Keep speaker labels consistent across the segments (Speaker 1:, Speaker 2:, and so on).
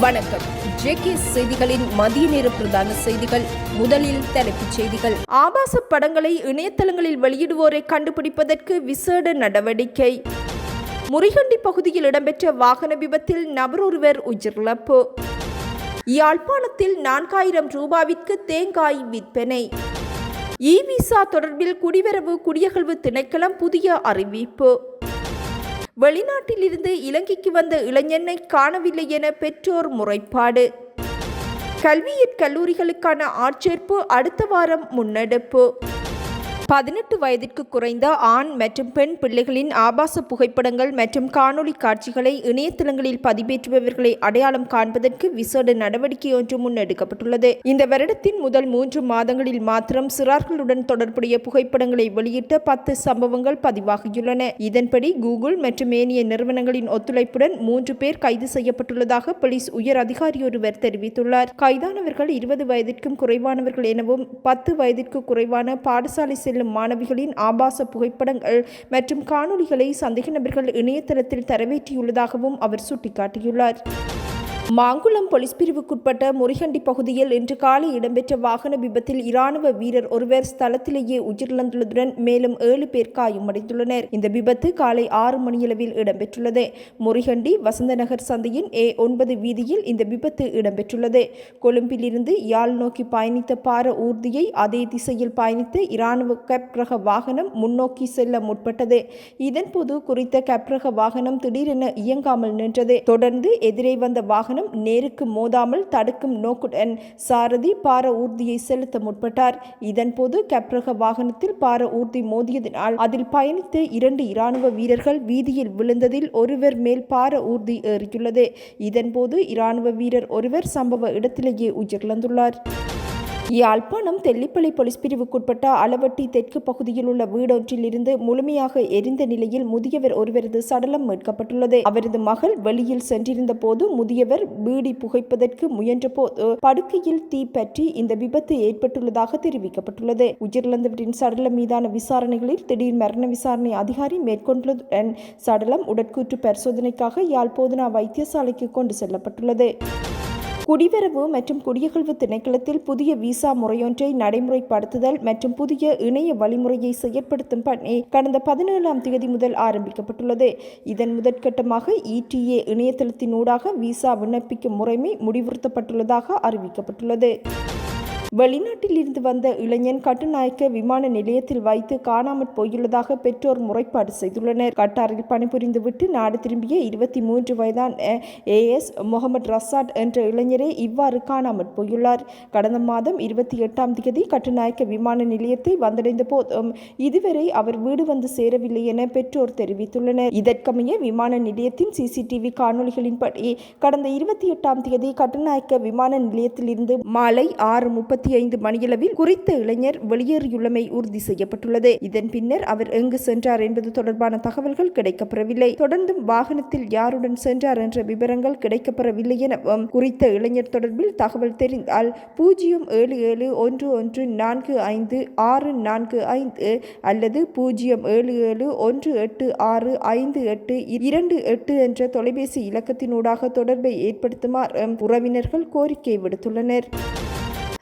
Speaker 1: வணக்கம். ஜேகே செய்திகளின் மதிய நேர பிரதான செய்திகள் முதலில் தலைப்புச் செய்திகள். ஆபாச படங்களை இணையதளங்களில் வெளியிடுவோரை கண்டுபிடிப்பதற்கு விசேட நடவடிக்கை. முறிகண்டி பகுதியில் இடம்பெற்ற வாகன விபத்தில் நபர் ஒருவர் உயிரிழப்பு. யாழ்ப்பாணத்தில் நான்காயிரம் ரூபாவிற்கு தேங்காய் விற்பனை. இ விசா தொடர்பில் குடிவரவு குடியகழ்வு திணைக்களம் புதிய அறிவிப்பு. வெளிநாட்டிலிருந்து இலங்கைக்கு வந்த இளைஞனை காணவில்லை என பெற்றோர் முறைப்பாடு. கல்வியிற் கல்லூரிகளுக்கான ஆட்சேர்ப்பு அடுத்த வாரம் முன்னெடுப்பு. பதினெட்டு வயதிற்கு குறைந்த ஆண் மற்றும் பெண் பிள்ளைகளின் ஆபாச புகைப்படங்கள் மற்றும் காணொளி காட்சிகளை இணையதளங்களில் பதிவேற்றுபவர்களை அடையாளம் காண்பதற்கு விசேட நடவடிக்கை ஒன்று முன்னெடுக்கப்பட்டுள்ளது. இந்த வருடத்தின் முதல் மூன்று மாதங்களில் மாத்திரம் சிறார்களுடன் தொடர்புடைய புகைப்படங்களை வெளியிட்ட பத்து சம்பவங்கள் பதிவாகியுள்ளன. இதன்படி கூகுள் மற்றும் ஏனைய நிறுவனங்களின் ஒத்துழைப்புடன் மூன்று பேர் கைது செய்யப்பட்டுள்ளதாக போலீஸ் உயர் அதிகாரி ஒருவர் தெரிவித்துள்ளார். கைதானவர்கள் இருபது வயதிற்கும் குறைவானவர்கள் எனவும் பத்து வயதிற்கு குறைவான பாடசாலை செல்லும் மாணவிகளின் ஆபாச புகைப்படங்கள் மற்றும் காணொளிகளை சந்தேக நபர்கள் இணையதளத்தில் தரவேற்றியுள்ளதாகவும் அவர் சுட்டிக்காட்டியுள்ளார். மாங்குளம் போலீஸ் பிரிவுக்குட்பட்ட முறிகண்டி பகுதியில் இன்று காலை இடம்பெற்ற வாகன விபத்தில் இராணுவ வீரர் ஒருவர் ஸ்தலத்திலேயே உயிரிழந்துள்ளதுடன் மேலும் ஏழு பேர் காயமடைந்துள்ளனர் இந்த விபத்து காலை ஆறு மணியளவில் இடம்பெற்றுள்ளது. முறிகண்டி வசந்த நகர் சந்தையின் ஏ ஒன்பது வீதியில் இந்த விபத்து இடம்பெற்றுள்ளது. கொழும்பிலிருந்து யாழ் நோக்கி பயணித்த பார ஊர்தியை அதே திசையில் பயணித்த இராணுவ கப் ரக வாகனம் முன்னோக்கி செல்ல முற்பட்டது. இதன்போது குறித்த கப் ரக வாகனம் திடீரென இயங்காமல் நின்றது. தொடர்ந்து எதிரே வந்த வாகனம் நேருக்கு மோதாமல் தடுக்கும் நோக்குடன் சாரதி பார ஊர்தியை செலுத்த முற்பட்டார். இதன்போது கப்ரக வாகனத்தில் பார ஊர்தி மோதியதினால் அதில் பயணித்த இரண்டு இராணுவ வீரர்கள் வீதியில் விழுந்ததில் ஒருவர் மேல் பார ஊர்தி ஏறியுள்ளது. இதன்போது இராணுவ வீரர் ஒருவர் சம்பவ இடத்திலேயே உயிரிழந்துள்ளார். யாழ்ப்பாணம் தெல்லிப்பள்ளி போலீஸ் பிரிவுக்குட்பட்ட அளவட்டி தெற்கு பகுதியில் உள்ள வீடொன்றில் இருந்து முழுமையாக எரிந்த நிலையில் முதியவர் ஒருவரது சடலம் மீட்கப்பட்டுள்ளது. அவரது மகள் வெளியில் சென்றிருந்த போது முதியவர் பீடி புகைப்பதற்கு முயன்றபோது படுக்கையில் தீ பற்றி இந்த விபத்து ஏற்பட்டுள்ளதாக தெரிவிக்கப்பட்டுள்ளது. உயிரிழந்தவரின் சடலம் மீதான விசாரணைகளில் திடீர் மரண விசாரணை அதிகாரி மேற்கொண்டுள்ளதுடன் சடலம் உடற்கூற்று பரிசோதனைக்காக யாழ் போதனா வைத்தியசாலைக்கு கொண்டு செல்லப்பட்டுள்ளது. குடிவரவு மற்றும் குடியகழ்வு திணைக்களத்தில் புதிய விசா முறையொன்றை நடைமுறைப்படுத்துதல் மற்றும் புதிய இணைய வழிமுறையை செயற்படுத்தும் பணி கடந்த பதினேழாம் தேதி முதல் ஆரம்பிக்கப்பட்டுள்ளது. இதன் முதற்கட்டமாக இடிஏ இணையதளத்தினூடாக விசா விண்ணப்பிக்கும் முறைமை முடிவுறுத்தப்பட்டுள்ளதாக அறிவிக்கப்பட்டுள்ளது. வெளிநாட்டில் இருந்து வந்த இளைஞன் கட்டுநாயக்க விமான நிலையத்தில் வைத்து காணாமற் போயுள்ளதாக பெற்றோர் முறைப்பாடு செய்துள்ளனர். கட்டாரில் பணிபுரிந்துவிட்டு நாடு திரும்பிய இருபத்தி மூன்று வயதான ஏஎஸ் முகமது ரசாட் என்ற இளைஞரே இவ்வாறு காணாமற் போயுள்ளார். கடந்த மாதம் இருபத்தி எட்டாம் தேதி கட்டுநாயக்க விமான நிலையத்தை வந்தடைந்த போதும் இதுவரை அவர் வீடு வந்து சேரவில்லை என பெற்றோர் தெரிவித்துள்ளனர். இதற்கமைய விமான நிலையத்தின் சிசிடிவி காணொலிகளின்படி கடந்த இருபத்தி எட்டாம் தேதி கட்டுநாயக்க விமான நிலையத்தில் இருந்து மாலை ஆறு முப்பத்தி முப்பத்தி ஐந்து மணியளவில் குறித்த இளைஞர் வெளியேறியுள்ளமை உறுதி செய்யப்பட்டுள்ளது. இதன் பின்னர் அவர் எங்கு சென்றார் என்பது தொடர்பான தகவல்கள் கிடைக்கப்பெறவில்லை. தொடர்ந்தும் வாகனத்தில் யாருடன் சென்றார் என்ற விவரங்கள் கிடைக்கப்பெறவில்லை எனவும் குறித்த இளைஞர் தொடர்பில் தகவல் தெரிந்தால் பூஜ்ஜியம் ஏழு ஏழு ஒன்று ஒன்று நான்கு ஐந்து ஆறு நான்கு ஐந்து அல்லது பூஜ்ஜியம் ஏழு ஏழு ஒன்று எட்டு ஆறு ஐந்து எட்டு இரண்டு எட்டு என்ற தொலைபேசி இலக்கத்தினூடாக தொடர்பை ஏற்படுத்துமாறு உறவினர்கள் கோரிக்கை விடுத்துள்ளனர்.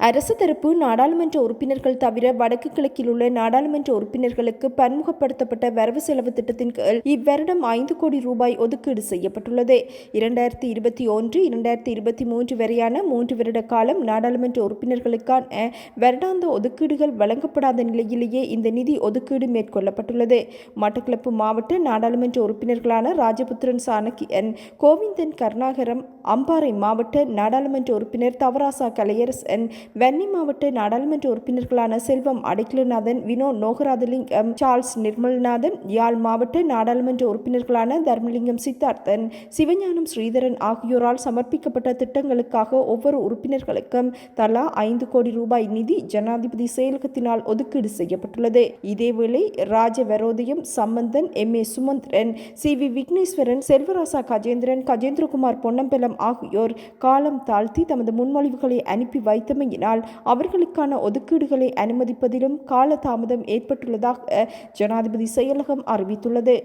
Speaker 1: அரசு தரப்பு நாடாளுமன்ற உறுப்பினர்கள் தவிர வடக்கு கிழக்கில் உள்ள நாடாளுமன்ற உறுப்பினர்களுக்கு பன்முகப்படுத்தப்பட்ட வரவு செலவு திட்டத்தின் கீழ் இவ்வருடம் ஐந்து கோடி ரூபாய் ஒதுக்கீடு செய்யப்பட்டுள்ளது. இரண்டாயிரத்தி இருபத்தி ஒன்று இரண்டாயிரத்தி இருபத்தி மூன்று வரையான மூன்று வருட காலம் நாடாளுமன்ற உறுப்பினர்களுக்கான வருடாந்த ஒதுக்கீடுகள் வழங்கப்படாத நிலையிலேயே இந்த நிதி ஒதுக்கீடு மேற்கொள்ளப்பட்டுள்ளது. மட்டக்களப்பு மாவட்ட நாடாளுமன்ற உறுப்பினர்களான ராஜபுத்திரன் சாணக்கியன் கோவிந்தன் கருணாகரம் அம்பாறை மாவட்ட நாடாளுமன்ற உறுப்பினர் தவராசா கலையரசன் வன்னி மாவட்ட நாடாளுமன்ற உறுப்பினர்களான செல்வம் அடைக்கலநாதன் வினோ நோகராதலிங்கம் சார்ல்ஸ் நிர்மல்நாதன் யாழ் மாவட்ட நாடாளுமன்ற உறுப்பினர்களான தர்மலிங்கம் சித்தார்த்தன் சிவஞானம் ஸ்ரீதரன் ஆகியோரால் சமர்ப்பிக்கப்பட்ட திட்டங்களுக்காக ஒவ்வொரு உறுப்பினர்களுக்கும் தலா ஐந்து கோடி ரூபாய் நிதி ஜனாதிபதி செயலகத்தினால் ஒதுக்கீடு செய்யப்பட்டுள்ளது. இதேவேளை Rajavarothiam Sampanthan M. A. Sumanthiran C. V. Wigneswaran Selvarasa Gajendran Gajendrakumar Ponnambalam ஆகியோர் காலம் தாழ்த்தி தமது முன்மொழிவுகளை அனுப்பி வைத்தமை வழங்கினால் அவர்களுக்கான ஒதுக்கீடுகளை அனுமதிப்பதிலும் காலதாமதம் ஏற்பட்டுள்ளதாக ஜனாதிபதி செயலகம் அறிவித்துள்ளது.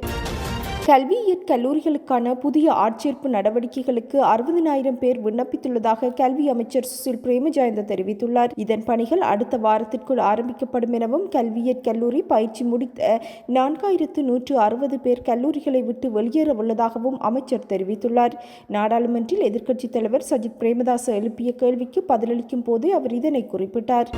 Speaker 1: கல்வியியற் கல்லூரிகளுக்கான புதிய ஆட்சேர்ப்பு நடவடிக்கைகளுக்கு அறுபதினாயிரம் பேர் விண்ணப்பித்துள்ளதாக கல்வி அமைச்சர் சுசில் பிரேமஜாயந்த தெரிவித்துள்ளார். இதன் பணிகள் அடுத்த வாரத்திற்குள் ஆரம்பிக்கப்படும் எனவும் கல்வியியற் கல்லூரி பயிற்சி முடித்த நான்காயிரத்து நூற்று அறுபது பேர் கல்லூரிகளை விட்டு வெளியேற உள்ளதாகவும் அமைச்சர் தெரிவித்துள்ளார். நாடாளுமன்றில் எதிர்க்கட்சித் தலைவர் சஜித் பிரேமதாச எழுப்பிய கேள்விக்கு பதிலளிக்கும் போதே அவர் இதனை குறிப்பிட்டார்.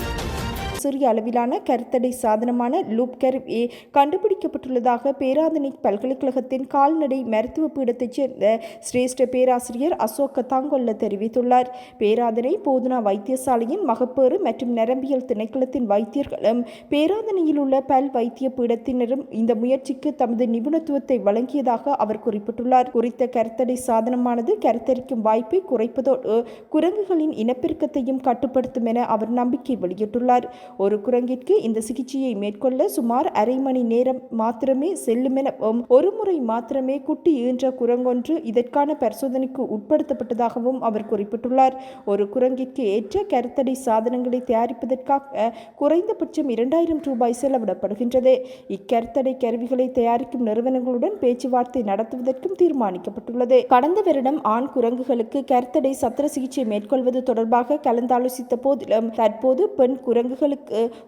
Speaker 1: சிறிய அளவிலான கருத்தடை சாதனமான லூப் கர்வ் ஏ கண்டுபிடிக்கப்பட்டுள்ளதாக பேராதனை பல்கலைக்கழகத்தின் கால்நடை மருத்துவ பீடத்தைச் சேர்ந்த சிரேஷ்ட பேராசிரியர் அசோக் கத்தாங்கொல்ல தெரிவித்துள்ளார். பேராதனை போதனா வைத்தியசாலையின் மகப்பேறு மற்றும் நரம்பியல் திணைக்களத்தின் வைத்தியர்களும் பேராதனையில் உள்ள பல் வைத்திய பீடத்தினரும் இந்த முயற்சிக்கு தமது நிபுணத்துவத்தை வழங்கியதாக அவர் குறிப்பிட்டுள்ளார். குறித்த கருத்தடை சாதனமானது கருத்தரிக்கும் வாய்ப்பை குறைப்பதோடு குரங்குகளின் இனப்பெருக்கத்தையும் கட்டுப்படுத்தும் என அவர் நம்பிக்கை வெளியிட்டுள்ளார். ஒரு குரங்கிற்கு இந்த சிகிச்சையை மேற்கொள்ள சுமார் அரை மணி நேரம் மாத்திரமே செல்லுமென ஒரு முறை மாத்திரமே குட்டி ஈன்ற குரங்கொன்று இதற்கான பரிசோதனைக்கு உட்படுத்தப்பட்டதாகவும் அவர் குறிப்பிட்டுள்ளார். ஒரு குரங்கிற்கு ஏற்ற கருத்தடை சாதனங்களை தயாரிப்பதற்காக குறைந்தபட்சம் இரண்டாயிரம் ரூபாய் செலவிடப்படுகின்றது. இக்கருத்தடை கருவிகளை தயாரிக்கும் நிறுவனங்களுடன் பேச்சுவார்த்தை நடத்துவதற்கும் தீர்மானிக்கப்பட்டுள்ளது. கடந்த வருடம் ஆண் குரங்குகளுக்கு கருத்தடை சத்திர சிகிச்சை மேற்கொள்வது தொடர்பாக கலந்தாலோசித்த போதிலும் தற்போது பெண் குரங்குகளுக்கு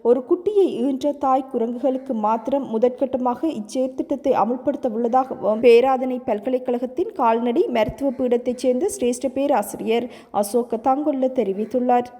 Speaker 1: ஒரு குட்டியை ஈன்ற தாய் குரங்குகளுக்கு மாத்திரம் முதற்கட்டமாக இச்செயற்திட்டத்தை அமுல்படுத்த உள்ளதாகவும் பேராதனை பல்கலைக்கழகத்தின் கால்நடை மருத்துவ பீடத்தைச் சேர்ந்த சிரேஷ்ட பேராசிரியர் அசோக் தாங்குள்ள தெரிவித்துள்ளார்.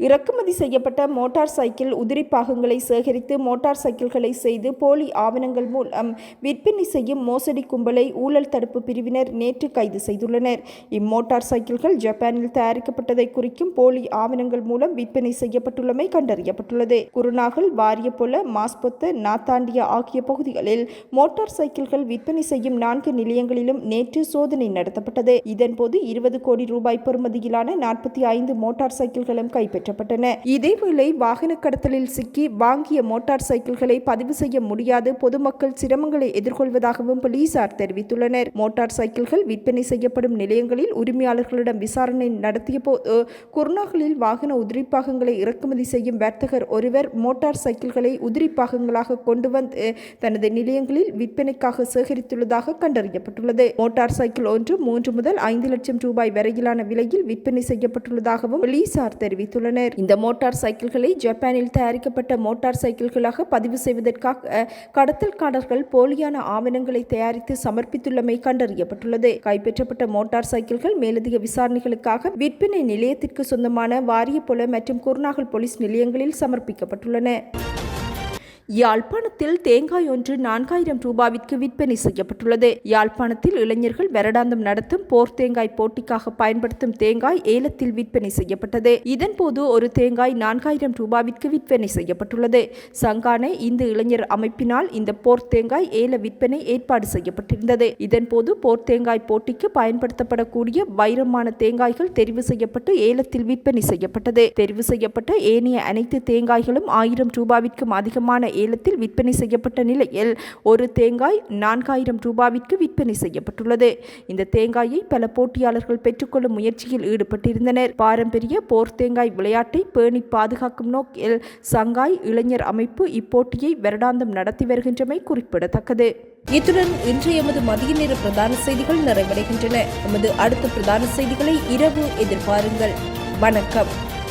Speaker 1: இறக்குமதி செய்யப்பட்ட மோட்டார் சைக்கிள் உதிரி பாகங்களை சேகரித்து மோட்டார் சைக்கிள்களை செய்து போலி ஆவணங்கள் மூலம் விற்பனை செய்யும் மோசடி கும்பலை ஊழல் தடுப்பு பிரிவினர் நேற்று கைது செய்துள்ளனர். இம்மோட்டார் சைக்கிள்கள் ஜப்பானில் தயாரிக்கப்பட்டதை குறிக்கும் போலி ஆவணங்கள் மூலம் விற்பனை செய்யப்பட்டுள்ளமை கண்டறியப்பட்டுள்ளது. குருநாகல் வாரியபொல மாஸ்பொத்த நாத்தாண்டியா ஆகிய பகுதிகளில் மோட்டார் சைக்கிள்கள் விற்பனை செய்யும் நான்கு நிலையங்களிலும் நேற்று சோதனை நடத்தப்பட்டது. இதன்போது இருபது கோடி ரூபாய் பெறுமதியிலான நாற்பத்தி ஐந்து மோட்டார் சைக்கிள்களும் கைப்பற்றப்பட்டன இதேவேளை வாகன கடத்தலில் சிக்கி வாங்கிய மோட்டார் சைக்கிள்களை பதிவு செய்ய முடியாது. பொதுமக்கள் சிரமங்களை எதிர்கொள்வதாகவும் போலீசார் தெரிவித்துள்ளனர். மோட்டார் சைக்கிள்கள் விற்பனை செய்யப்படும் நிலையங்களில் உரிமையாளர்களிடம் விசாரணை நடத்திய போது குருநாகலில் வாகன உதிரிப்பாகங்களை இறக்குமதி செய்யும் வர்த்தகர் ஒருவர் மோட்டார் சைக்கிள்களை உதிரிப்பாகங்களாக கொண்டு வந்து தனது நிலையங்களில் விற்பனைக்காக சேகரித்துள்ளதாக கண்டறியப்பட்டுள்ளது. மோட்டார் சைக்கிள் ஒன்று மூன்று முதல் ஐந்து லட்சம் ரூபாய் வரையிலான விலையில் விற்பனை செய்யப்பட்டுள்ளதாகவும் போலீசார் தெரிவித்துள்ளனர். இந்த மோட்டார் சைக்கிள்களை ஜப்பானில் தயாரிக்கப்பட்ட மோட்டார் சைக்கிள்களாக பதிவு செய்வதற்காக கடத்தல்காரர்கள் போலியான ஆவணங்களை தயாரித்து சமர்ப்பித்துள்ளமை கண்டறியப்பட்டுள்ளது. கைப்பற்றப்பட்ட மோட்டார் சைக்கிள்கள் மேலதிக விசாரணைகளுக்காக விற்பனை நிலையத்திற்கு சொந்தமான வாரியபொல மற்றும் குருநாகல் போலீஸ் நிலையங்களில் சமர்ப்பிக்கப்பட்டுள்ளன. யாழ்ப்பாணத்தில் தேங்காய் ஒன்று நான்காயிரம் ரூபாவிற்கு விற்பனை செய்யப்பட்டுள்ளது. யாழ்ப்பாணத்தில் இளைஞர்கள் வருடாந்தம் நடத்தும் போர் தேங்காய் போட்டிக்காக பயன்படுத்தும் தேங்காய் ஏலத்தில் விற்பனை செய்யப்பட்டது. இதன்போது ஒரு தேங்காய் நான்காயிரம் ரூபாவிற்கு விற்பனை செய்யப்பட்டுள்ளது. சங்கானை இந்து இளைஞர் அமைப்பினால் இந்த போர் தேங்காய் ஏல விற்பனை ஏற்பாடு செய்யப்பட்டிருந்தது. இதன்போது போர் தேங்காய் போட்டிக்கு பயன்படுத்தப்படக்கூடிய வைரமான தேங்காய்கள் தெரிவு செய்யப்பட்டு ஏலத்தில் விற்பனை செய்யப்பட்டது. தெரிவு செய்யப்பட்ட ஏனைய அனைத்து தேங்காய்களும் ஆயிரம் ரூபாவிற்கும் அதிகமான ஏலத்தில் விற்பனை செய்யப்பட்ட நிலையில் ஒரு தேங்காய் நான்காயிரம் ரூபாவிற்கு விற்பனை செய்யப்பட்டுள்ளது. இந்த தேங்காயை பல போட்டியாளர்கள் பெற்றுக்கொள்ளும் முயற்சியில் ஈடுபட்டிருந்தனர். பாரம்பரிய போர் தேங்காய் விளையாட்டை பேணி பாதுகாக்கும் நோக்கில் சங்காய் இளைஞர் அமைப்பு இப்போட்டியை வருடாந்தம் நடத்தி வருகின்றமை குறிப்பிடத்தக்கது. இத்துடன் இன்றைய எமது மதிய நேர பிரதான செய்திகள் நிறைவடைகின்றன. எமது அடுத்த பிரதான செய்திகளை இரவு எதிர்பாருங்கள். வணக்கம்.